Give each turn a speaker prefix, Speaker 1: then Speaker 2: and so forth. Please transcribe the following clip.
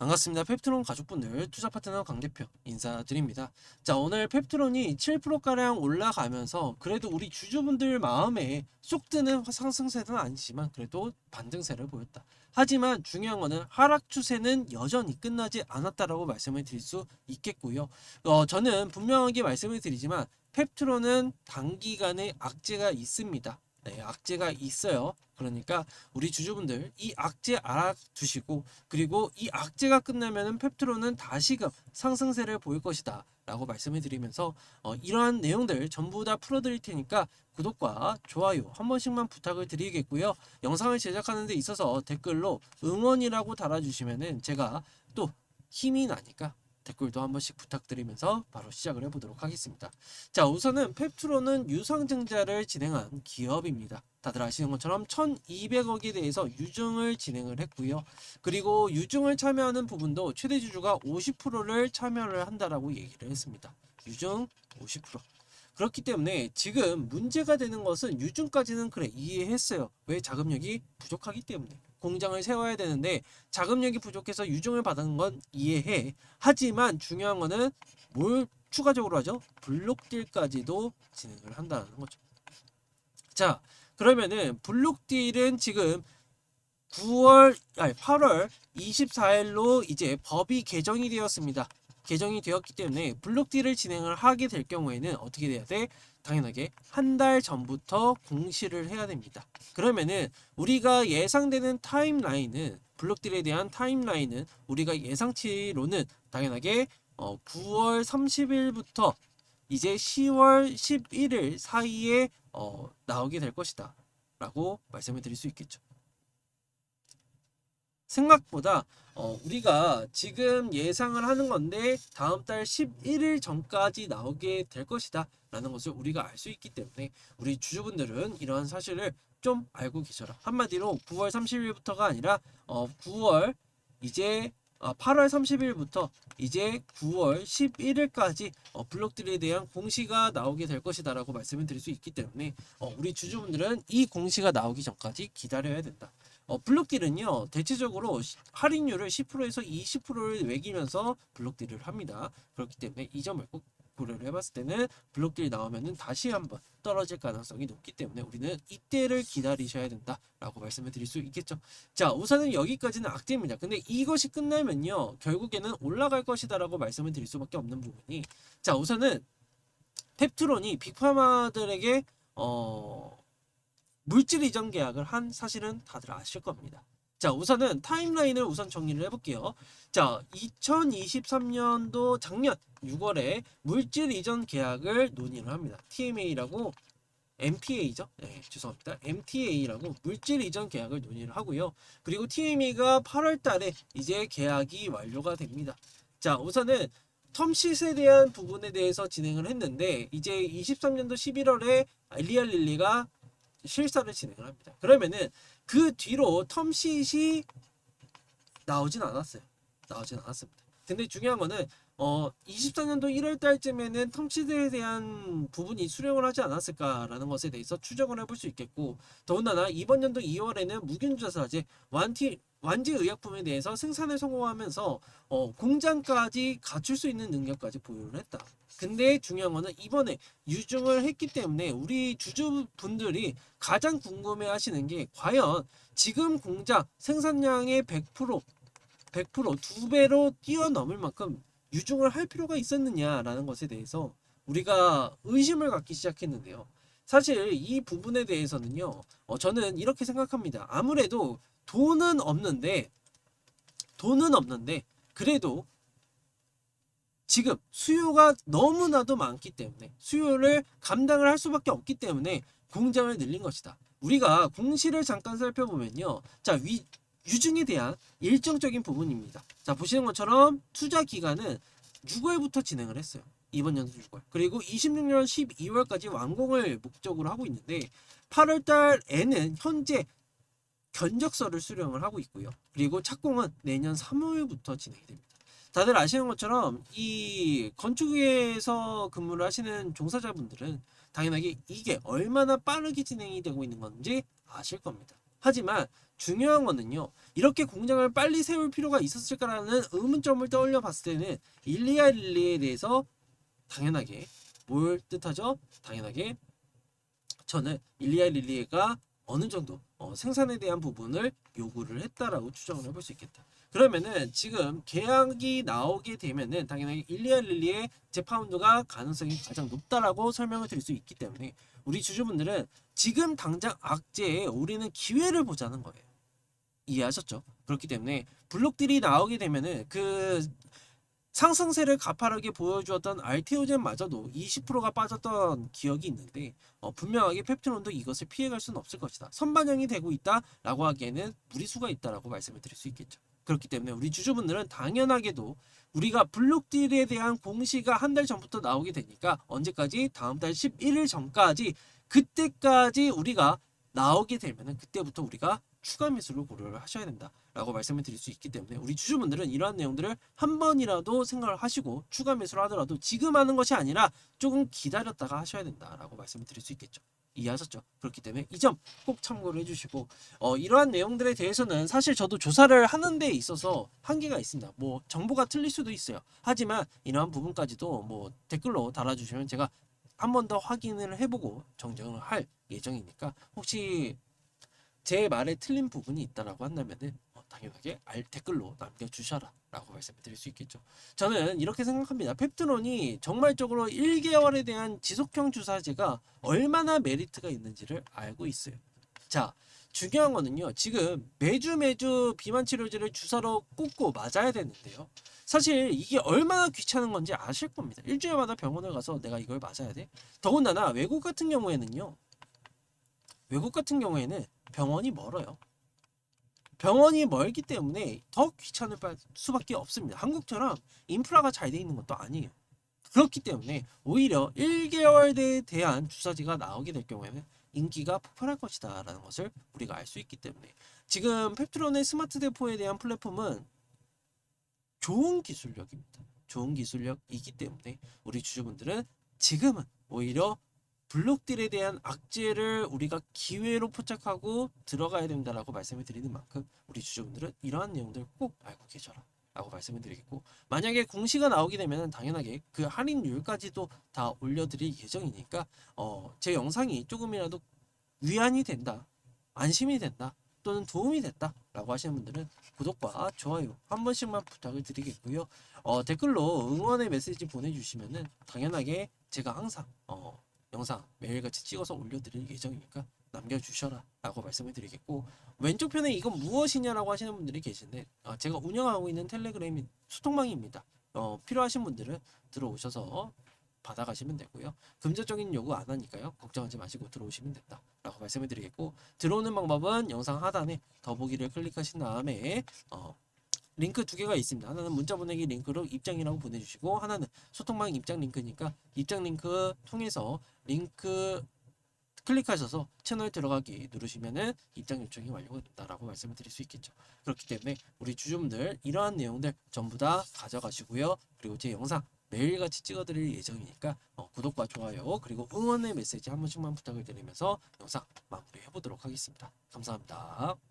Speaker 1: 반갑습니다. 펩트론 가족분들 투자 파트너 강 대표 인사드립니다. 자 오늘 펩트론이 7%가량 올라가면서 그래도 우리 주주분들 마음에 쏙 드는 상승세는 아니지만 그래도 반등세를 보였다. 하지만 중요한 거는 하락 추세는 여전히 끝나지 않았다라고 말씀을 드릴 수 있겠고요. 어, 저는 분명하게 말씀을 드리지만 펩트론은 단기간에 악재가 있습니다. 네, 악재가 있어요. 그러니까 우리 주주분들 이 악재 알아두시고 그리고 이 악재가 끝나면은 펩트론은 다시금 상승세를 보일 것이다. 라고 말씀을 드리면서 어, 이러한 내용들 전부 다 풀어드릴 테니까 구독과 좋아요 한 번씩만 부탁을 드리겠고요. 영상을 제작하는 데 있어서 댓글로 응원이라고 달아주시면은 제가 또 힘이 나니까 댓글도 한 번씩 부탁드리면서 바로 시작을 해보도록 하겠습니다. 자, 우선은 펩트로는 유상증자를 진행한 기업입니다. 다들 아시는 것처럼 1,200억에 대해서 유증을 진행을 했고요. 그리고 유증을 참여하는 부분도 최대 주주가 50%를 참여를 한다라고 얘기를 했습니다. 유증 50%. 그렇기 때문에 지금 문제가 되는 것은 유증까지는 그래 이해했어요. 왜 자금력이 부족하기 때문에. 공장을 세워야 되는데 자금력이 부족해서 유증을 받은 건 이해해. 하지만 중요한 거는 뭘 추가적으로 하죠? 블록딜까지도 진행을 한다는 거죠. 자, 그러면은 블록딜은 지금 9월 아니 8월 24일로 이제 법이 개정이 되었습니다. 개정이 되었기 때문에 블록딜을 진행을 하게 될 경우에는 어떻게 돼야 돼? 당연하게 한 달 전부터 공시를 해야 됩니다. 그러면은 우리가 예상되는 타임라인은 블록딜에 대한 타임라인은 우리가 예상치로는 당연하게 어, 9월 30일부터 이제 10월 11일 사이에 어, 나오게 될 것이다. 라고 말씀을 드릴 수 있겠죠. 생각보다 어, 우리가 지금 예상을 하는 건데 다음 달 11일 전까지 나오게 될 것이다 라는 것을 우리가 알 수 있기 때문에 우리 주주분들은 이러한 사실을 좀 알고 계셔라. 한마디로 9월 30일부터가 아니라 어, 9월 이제 어, 8월 30일부터 이제 9월 11일까지 어, 블록들에 대한 공시가 나오게 될 것이다 라고 말씀을 드릴 수 있기 때문에 어, 우리 주주분들은 이 공시가 나오기 전까지 기다려야 된다 어, 블록딜은요 대체적으로 시- 할인율을 10%에서 20%를 매기면서 블록딜을 합니다. 그렇기 때문에 이 점을 꼭 고려를 해봤을 때는 블록딜 나오면은 다시 한번 떨어질 가능성이 높기 때문에 우리는 이때를 기다리셔야 된다라고 말씀을 드릴 수 있겠죠. 자 우선은 여기까지는 악재입니다. 근데 이것이 끝나면요 결국에는 올라갈 것이다라고 말씀을 드릴 수밖에 없는 부분이 자 우선은 펩트론이 빅파마들에게 어 물질 이전 계약을 한 사실은 다들 아실 겁니다. 자, 우선은 타임라인을 우선 정리를 해볼게요. 자, 2023년도 작년 6월에 물질 이전 계약을 논의를 합니다. TMA라고 MTA죠? 네, 죄송합니다. MTA라고 물질 이전 계약을 논의를 하고요. 그리고 TMA가 8월 달에 이제 계약이 완료가 됩니다. 자, 우선은 텀시스에 대한 부분에 대해서 진행을 했는데 이제 23년도 11월에 리얼 릴리가 실사를 진행을 합니다. 그러면은 그 뒤로 텀시이 나오진 않았어요. 나오진 않았습니다. 근데 중요한 거는 어 24년도 1월 달쯤에는 텀시드에 대한 부분이 수령을 하지 않았을까라는 것에 대해서 추정을 해볼 수 있겠고 더군다나 이번 연도 2월에는 무균주사제 완티 완지 의약품에 대해서 생산에 성공하면서 어, 공장까지 갖출 수 있는 능력까지 보유를 했다. 근데 중요한 거는 이번에 유증을 했기 때문에 우리 주주분들이 가장 궁금해 하시는 게 과연 지금 공장 생산량의 100% 100%두 배로 뛰어넘을 만큼 유증을 할 필요가 있었느냐라는 것에 대해서 우리가 의심을 갖기 시작했는데요. 사실 이 부분에 대해서는요, 어, 저는 이렇게 생각합니다. 아무래도 돈은 없는데, 돈은 없는데, 그래도 지금 수요가 너무나도 많기 때문에, 수요를 감당을 할 수밖에 없기 때문에 공장을 늘린 것이다. 우리가 공시를 잠깐 살펴보면요. 자, 위, 유증에 대한 일정적인 부분입니다. 자, 보시는 것처럼 투자 기간은 6월부터 진행을 했어요. 이번 연도 6월. 그리고 26년 12월까지 완공을 목적으로 하고 있는데 8월 달에는 현재 견적서를 수령을 하고 있고요. 그리고 착공은 내년 3월부터 진행이 됩니다. 다들 아시는 것처럼 이 건축에서 근무를 하시는 종사자분들은 당연하게 이게 얼마나 빠르게 진행이 되고 있는 건지 아실 겁니다. 하지만 중요한 거는요. 이렇게 공장을 빨리 세울 필요가 있었을까라는 의문점을 떠올려 봤을 때는 일리아 릴리에 대해서 당연하게 뭘 뜻하죠? 당연하게 저는 일리아 릴리에가 어느 정도 어, 생산에 대한 부분을 요구를 했다라고 추정을 해볼 수 있겠다. 그러면은 지금 계약이 나오게 되면은 당연히 일리아 릴리의 재파운드가 가능성이 가장 높다라고 설명을 드릴 수 있기 때문에 우리 주주분들은 지금 당장 악재에 우리는 기회를 보자는 거예요. 이해하셨죠? 그렇기 때문에 블록들이 나오게 되면은 그 상승세를 가파르게 보여주었던 알테오젠마저도 20%가 빠졌던 기억이 있는데 어, 분명하게 펩트론도 이것을 피해갈 수는 없을 것이다. 선반영이 되고 있다라고 하기에는 무리수가 있다라고 말씀을 드릴 수 있겠죠. 그렇기 때문에 우리 주주분들은 당연하게도 우리가 블록딜에 대한 공시가 한 달 전부터 나오게 되니까 언제까지 다음 달 11일 전까지 그때까지 우리가 나오게 되면은 그때부터 우리가 추가 매수를 고려를 하셔야 된다라고 말씀을 드릴 수 있기 때문에 우리 주주분들은 이러한 내용들을 한 번이라도 생각을 하시고 추가 매수를 하더라도 지금 하는 것이 아니라 조금 기다렸다가 하셔야 된다라고 말씀을 드릴 수 있겠죠. 이해하셨죠? 그렇기 때문에 이 점 꼭 참고를 해주시고 어, 이러한 내용들에 대해서는 사실 저도 조사를 하는 데 있어서 한계가 있습니다. 뭐 정보가 틀릴 수도 있어요. 하지만 이러한 부분까지도 뭐 댓글로 달아주시면 제가 한 번 더 확인을 해보고 정정을 할 예정이니까 혹시 제 말에 틀린 부분이 있다라고 한다면은 어, 당연하게 알 댓글로 남겨주셔라 라고 말씀을 드릴 수 있겠죠. 저는 이렇게 생각합니다. 펩트론이 정말적으로 1개월에 대한 지속형 주사제가 얼마나 메리트가 있는지를 알고 있어요. 자, 중요한 거는요. 지금 매주 매주 비만 치료제를 주사로 꽂고 맞아야 되는데요. 사실 이게 얼마나 귀찮은 건지 아실 겁니다. 일주일마다 병원을 가서 내가 이걸 맞아야 돼. 더군다나 외국 같은 경우에는요. 외국 같은 경우에는 병원이 멀어요. 병원이 멀기 때문에 더 귀찮을 바- 수밖에 없습니다. 한국처럼 인프라가 잘 돼 있는 것도 아니에요. 그렇기 때문에 오히려 1개월에 대한 주사제가 나오게 될 경우에는 인기가 폭발할 것이다 라는 것을 우리가 알 수 있기 때문에 지금 펩트론의 스마트 대포에 대한 플랫폼은 좋은 기술력입니다. 좋은 기술력이기 때문에 우리 주주분들은 지금은 오히려 블록들에 대한 악재를 우리가 기회로 포착하고 들어가야 된다라고 말씀을 드리는 만큼 우리 주주분들은 이러한 내용들 꼭 알고 계셔라 라고 말씀을 드리겠고 만약에 공시가 나오게 되면 당연하게 그 할인율까지도 다 올려드릴 예정이니까 어, 제 영상이 조금이라도 위안이 된다 안심이 된다 또는 도움이 됐다 라고 하시는 분들은 구독과 좋아요 한 번씩만 부탁을 드리겠고요. 어, 댓글로 응원의 메시지 보내주시면은 당연하게 제가 항상 어, 영상 매일같이 찍어서 올려드릴 예정이니까 남겨주셔라 라고 말씀을 드리겠고 왼쪽 편에 이건 무엇이냐라고 하시는 분들이 계신데 아, 제가 운영하고 있는 텔레그램 소통망입니다. 어, 필요하신 분들은 들어오셔서 받아가시면 되고요. 금전적인 요구 안 하니까요. 걱정하지 마시고 들어오시면 된다 라고 말씀을 드리겠고 들어오는 방법은 영상 하단에 더보기를 클릭하신 다음에 어, 링크 두 개가 있습니다. 하나는 문자 보내기 링크로 입장이라고 보내주시고 하나는 소통방 입장 링크니까 입장 링크 통해서 링크 클릭하셔서 채널 들어가기 누르시면은 입장 요청이 완료가 된다라고 말씀을 드릴 수 있겠죠. 그렇기 때문에 우리 주주분들 이러한 내용들 전부 다 가져가시고요. 그리고 제 영상 매일같이 찍어드릴 예정이니까 어, 구독과 좋아요 그리고 응원의 메시지 한 번씩만 부탁을 드리면서 영상 마무리해 보도록 하겠습니다. 감사합니다.